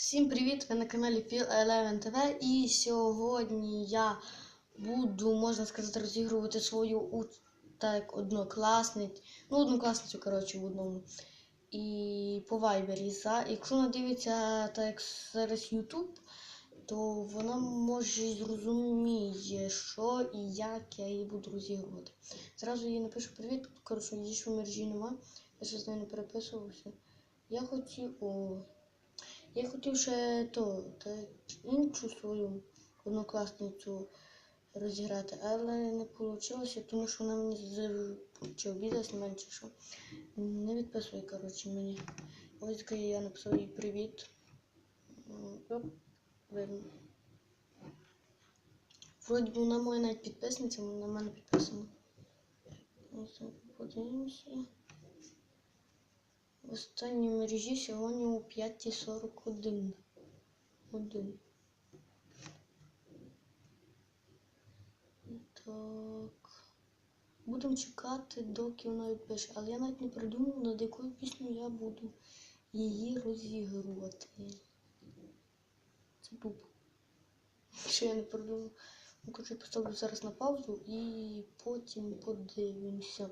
Всім привіт! Ви на каналі Feel Eleven TV і сьогодні я буду, можна сказати, розігрувати свою так, однокласницю, ну однокласницю, коротше, в одному. І по. За, якщо вона дивиться так зараз YouTube, то вона може зрозуміє, що і як я її буду розігрувати. Зразу їй напишу привіт, коротше, її ж в мережі нема, я ще з нею не переписувався. Я хотів. О, я хотів ще то, та іншу свою однокласницю розіграти, але не вийшло, тому що вона мені з чи обідалась чи що. Не відписує, коротше, мені. Ось коли я написав їй привіт. Оп, видно. Вроді вона моя навіть підписниця, вона на мене підписана. Ось подивимося. В останній мережі сьогодні о 5.41. Один. Так. Будемо чекати, доки вона відпише. Але я навіть не придумав, над якою пісню я буду її розігрувати. Це тупо. Що я не придумав. Ну, я поставлю зараз на паузу і потім подивимося.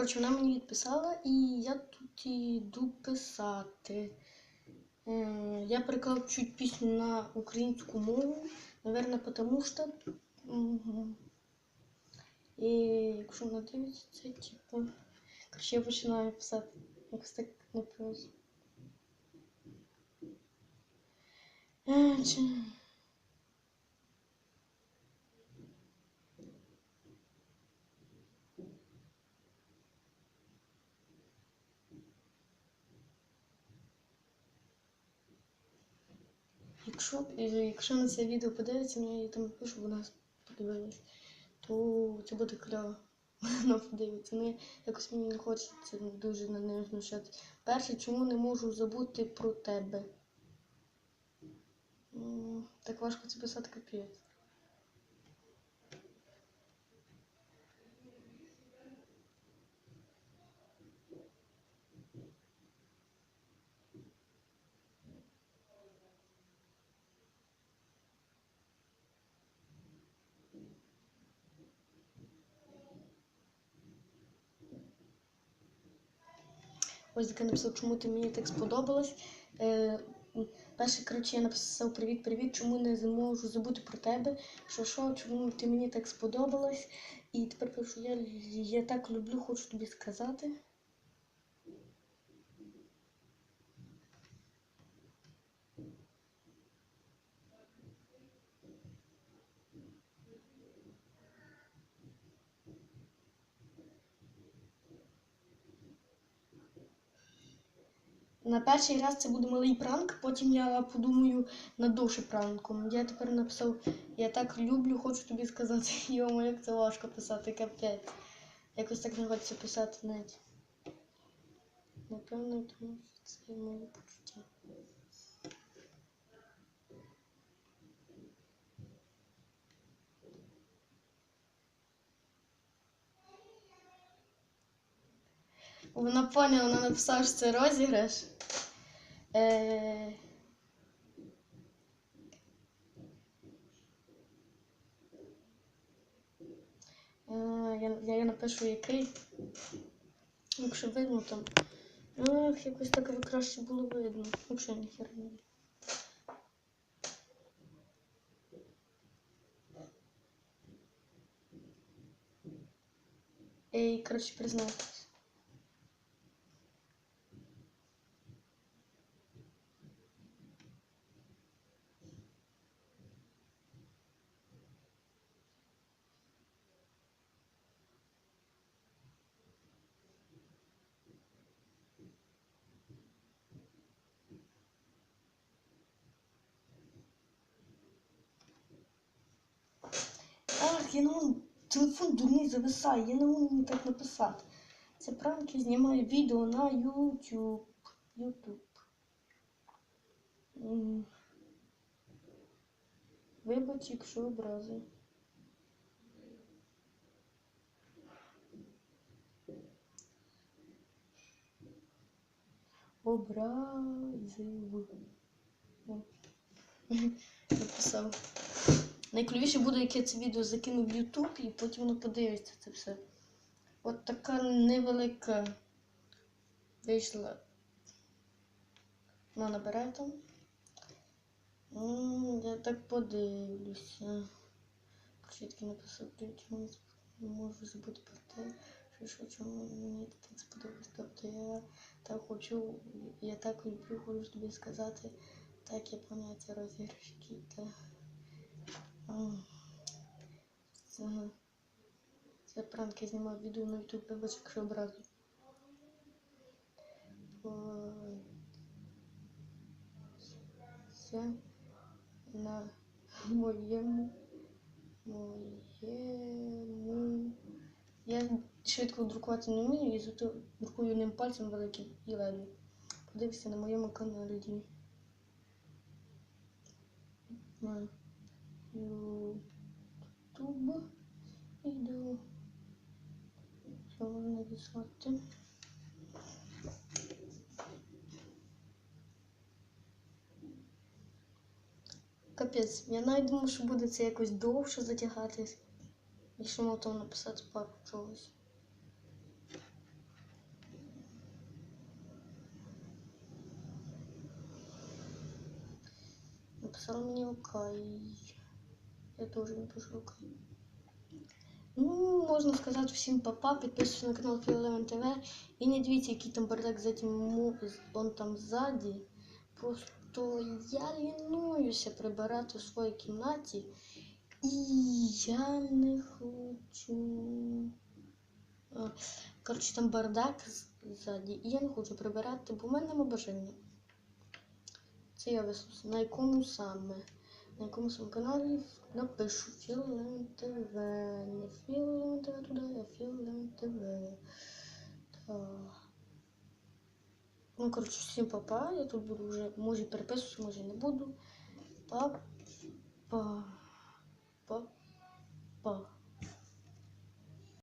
Коротше, вона мені відписала, і я тут йду писати. Е, Я переклав чуть пісню на українську мову, наверное, потому що. І якщо вона дивиться, це типу. Коротше, я починаю писати. Якось так непросто. Е, Якщо, якщо на це відео подивиться, мені я їй там пишу, вона подивилась, то це буде кльово. Вона подивиться. Ну, якось мені не хочеться дуже на неї знущатися. Перше, чому не можу забути про тебе? Так важко це писати капець. Таке написав, чому ти мені так сподобалась. Е, перше, коротше, я написав привіт-привіт, чому не зможу забути про тебе. Що що, чому ти мені так сподобалась. І тепер пишу, я, я так люблю, хочу тобі сказати. На перший раз це буде малий пранк, потім я подумаю над довше пранком. Я тепер написав, я так люблю, хочу тобі сказати. Йому, як це важко писати, капець. Якось так не хочеться писати навіть. Напевно, тому що це моє почуття. Вона поняла, вона написала, що це розіграш. Е... Е, Я, я, напишу який. Якщо видно там. Ах, якось так краще було видно. Ніхера не видно. Ей, коротше, признайтесь. Я не можу. Телефон дурний зависає, я не можу так написати. Це пранк, я знімаю відео на YouTube. YouTube. Вибач, якщо образи. образив. Написав. Найклювіше буде, як я це відео закину в YouTube і потім воно подивиться це все. От така невелика вийшла. Ну, набирає там. Я так подивлюся. Чітки написав ключ, не можу забути про те, що, що чому мені так сподобалось. Тобто я так хочу, я так люблю, хочу тобі сказати, так є поняття розіграшки та. Це, це пранк, я знімав відео на YouTube, вибач, якщо образу. Це на моєму моєму. Я швидко друкувати не вмію, і зато друкую ним пальцем великим і ледве. Подивися на моєму каналі. На YouTube відео. Що можна написати? Капець, я навіть думав, що буде це якось довше затягатись. Якщо мав там написати пару чогось. Написала мені окей. Я теж напишу окей. Ну, можна сказати всім папа, підписуйтесь на канал Філелевен ТВ. І не дивіться, який там бардак за тим му- он там ззаді. Просто я лінуюся прибирати в своїй кімнаті. І я не хочу. Коротше, там бардак ззаді. І я не хочу прибирати, бо в мене нема бажання. Це я висловився. На якому саме? на якомусь каналі напишу Філем ТВ. Не Філем ТВ туди, а Філем ТВ. Ну, коротше, всім папа. Я тут буду вже, може переписуватися, може не буду. Па, па, па, па.